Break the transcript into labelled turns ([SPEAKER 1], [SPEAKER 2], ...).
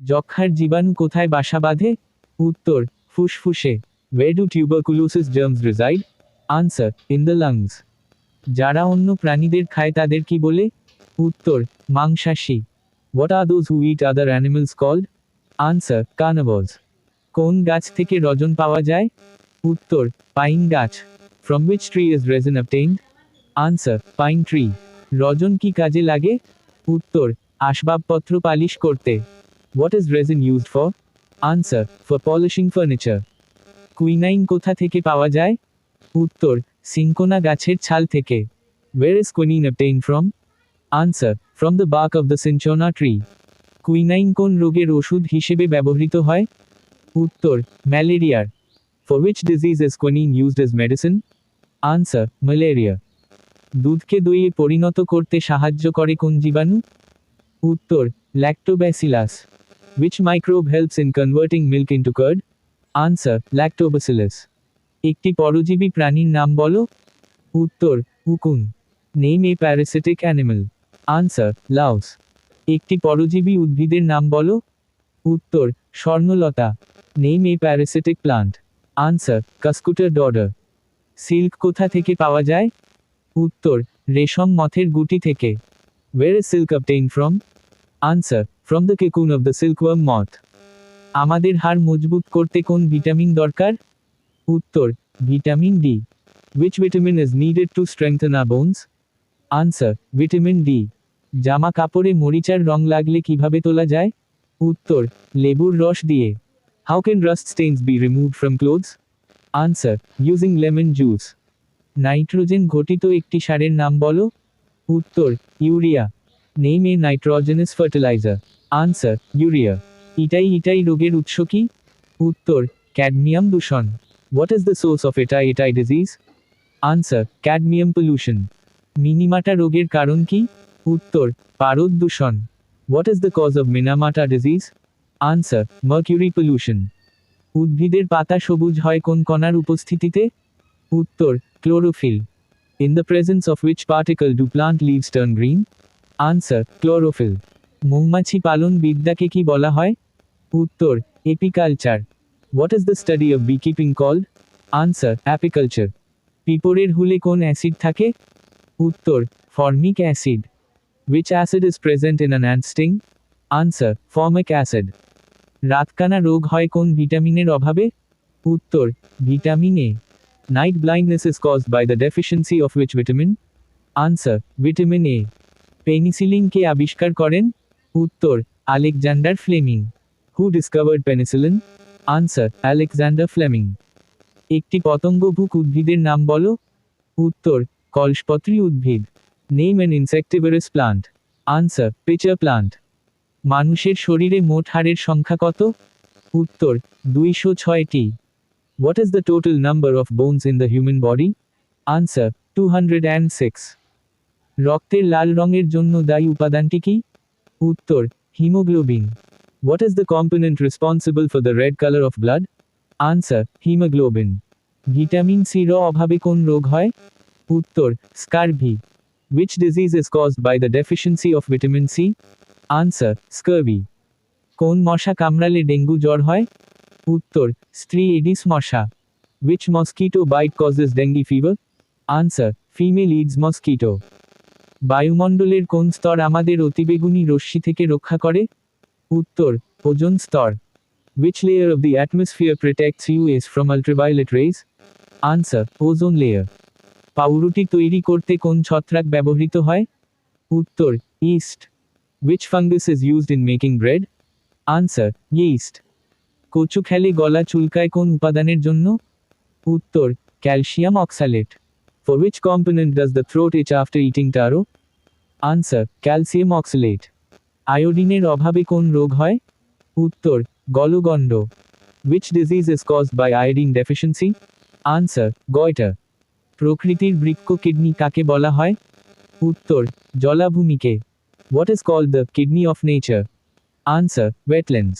[SPEAKER 1] যক্ষার জীবাণু কোথায় বাসা বাঁধে? উত্তর, ফুসফুসে। Do tuberculosis germs reside answer in the lungs যারা অন্য প্রাণীদের খায় তাদের কি বলে? উত্তর, মাংসাশী। What are those who eat other animals called answer carnivores কোন গাছ থেকে রজন পাওয়া যায়? উত্তর পাইন গাছ। From which tree is resin obtained answer pine tree রজন কি কাজে লাগে? উত্তর, আসবাবপত্র পালিশ করতে। What is resin used for answer for polishing furniture quinine কোথা থেকে পাওয়া যায়? উত্তর, সিঙ্কোনা গাছের ছাল থেকে। Where is quinine obtain from answer from the bark of the cinchona tree quinine কোন রোগের ওষুধ হিসেবে ব্যবহৃত হয়? উত্তর ম্যালেরিয়ার for which disease is quinine used as medicine answer malaria. দুধকে দইয়ে পরিণত করতে সাহায্য করে কোন জীবাণু? উত্তর lactobacillus which microbe helps in converting milk into curd? Answer lactobacillus একটি পরজীবী প্রাণীর নাম বলো? উত্তর, উকুন। Name a parasitic animal answer Laos. একটি পরজীবী উদ্ভিদের নাম বলো? উত্তর, স্বর্ণলতা। Name a parasitic plant answer কাস্কুটার dodder. Silk কোথা থেকে পাওয়া যায়? উত্তর, রেশম মথের গুটি থেকে। Where silk obtain from answer from the cocoon of the silkworm moth আমাদের হাড় মজবুত করতে কোন ভিটামিন দরকার? উত্তর vitamin D which vitamin is needed to strengthen our bones answer vitamin D জামা কাপড়ে মরিচার রং লাগলে কীভাবে তোলা যায়? উত্তর, লেবুর রস দিয়ে। How can rust stains be remove from clothes answer using lemon juice nitrogen ঘটিত একটি সারের নাম বলো? উত্তর urea name a nitrogenous fertilizer answer urea itai itai রোগের উৎস কি? উত্তর ক্যাডমিয়াম দূষণ. What is the source of itai itai disease answer cadmium pollution Minamata রোগের কারণ কি? উত্তর, পারদ দূষণ. What is the cause of Minamata disease answer mercury pollution উদ্ভিদের পাতা সবুজ হয় কোন কণার উপস্থিতিতে? উত্তর chlorophyll in the presence of which particle do plant leaves turn green answer chlorophyll মৌমাছি পালন বিদ্যাকে কি বলা হয়? উত্তর apiculture what is the study of beekeeping called answer apiculture পিপরের হুলে কোন অ্যাসিড থাকে? উত্তর formic acid which acid is present in an ant sting answer formic acid রাতকানা রোগ হয় কোন ভিটামিনের অভাবে? উত্তর, vitamin A. Night blindness is caused by the deficiency of which vitamin answer vitamin A. Penicillin কে আবিষ্কার করেন? উত্তর, Alexander Fleming. Who discovered penicillin answer Alexander Fleming. একটি পতঙ্গভুক উদ্ভিদের নাম বলো? উত্তর, কলসপত্রী উদ্ভিদ। Name an insectivorous plant answer pitcher plant মানুষের শরীরে মোট হাড়ের সংখ্যা কত? উত্তর, দুইশো ছয়টি। What is the total number of bones in the human body answer two hundred and six রক্তের লাল রঙের জন্য দায়ী উপাদানটি কি? উত্তর, haemoglobin. What is the component responsible for the red colour of blood answer haemoglobin. Vitamin সির অভাবে কোন রোগ হয়? উত্তর, scurvy. Which disease is caused by the deficiency of vitamin C answer scurvy. কোন মশা কামড়ালে ডেঙ্গু জ্বর হয়? উত্তর, স্ত্রী এডিস মশা। Which mosquito bite causes dengue fever answer female Aedes mosquito বায়ুমণ্ডলের কোন স্তর আমাদের অতিবেগুনি রশ্মি থেকে রক্ষা করে? উত্তর, ওজোন স্তর। Which layer of the atmosphere protects us from ultraviolet rays answer ozone layer পাউরুটি তৈরি করতে কোন ছত্রাক ব্যবহৃত হয়? উত্তর yeast which fungus is used in making bread answer yeast কচু খেলে গলা চুলকায় কোন উপাদানের জন্য? উত্তর calcium oxalate For which component does the throat itch after eating taro? Answer calcium oxalate. আয়োডিনের অভাবে কোন রোগ হয়? উত্তর, গলগণ্ড। Which disease is caused by iodine deficiency answer goitre প্রকৃতির বৃক্ষ কিডনি কাকে বলা হয়? উত্তর, জলাভূমিকে। What is called the kidney of nature answer wetlands